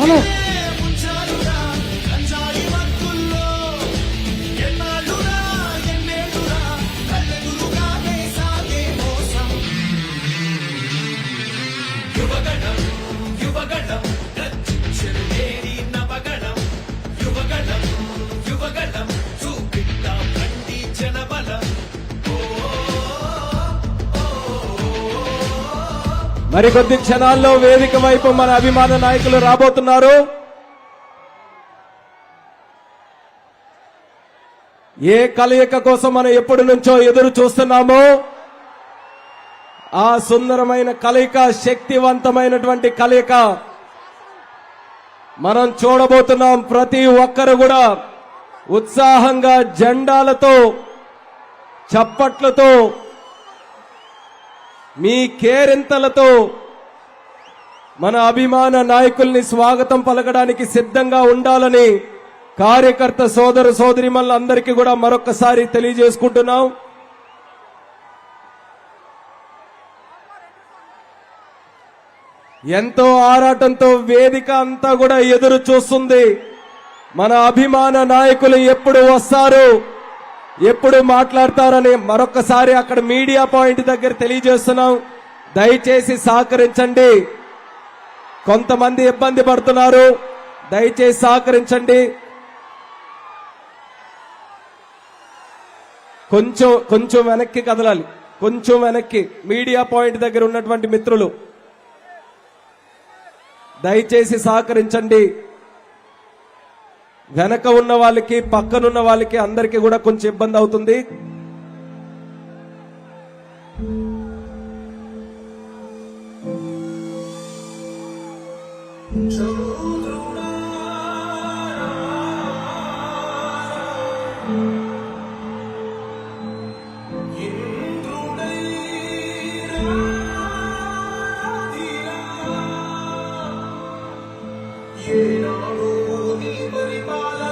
Ana. మరికొద్ది క్షణాల్లో వేదిక వైపు మన అభిమాన నాయకులు రాబోతున్నారు. ఏ కలయిక కోసం మనం ఎప్పటి నుంచో ఎదురు చూస్తున్నామో ఆ సుందరమైన కలయిక శక్తివంతమైనటువంటి కలయిక మనం చూడబోతున్నాం ప్రతి ఒక్కరు కూడా ఉత్సాహంగా జెండాలతో చప్పట్లతో మీ కేరింతలతో మన అభిమాన నాయకుల్ని స్వాగతం పలకడానికి సిద్ధంగా ఉండాలని కార్యకర్త సోదర సోదరిమల్లందరికీ కూడా మరొకసారి తెలియజేసుకుంటున్నాం. ఎంతో ఆరాటంతో వేదిక అంతా కూడా ఎదురు చూస్తుంది. మన అభిమాన నాయకులు ఎప్పుడు వస్తారు? ఎప్పుడు మాట్లాడతారని మరొకసారి అక్కడ మీడియా పాయింట్ దగ్గర తెలియజేస్తున్నాం. దయచేసి సహకరించండి. కొంతమంది ఇబ్బంది పడుతున్నారు. దయచేసి సహకరించండి. కొంచెం కొంచెం వెనక్కి కదలాలి. కొంచెం వెనక్కి. మీడియా పాయింట్ దగ్గర ఉన్నటువంటి మిత్రులు దయచేసి సహకరించండి. వెనక ఉన్న వాళ్ళకి పక్కనున్న వాళ్ళకి అందరికీ కూడా కొంచెం ఇబ్బంది అవుతుంది. ఏనాడు পরিপালন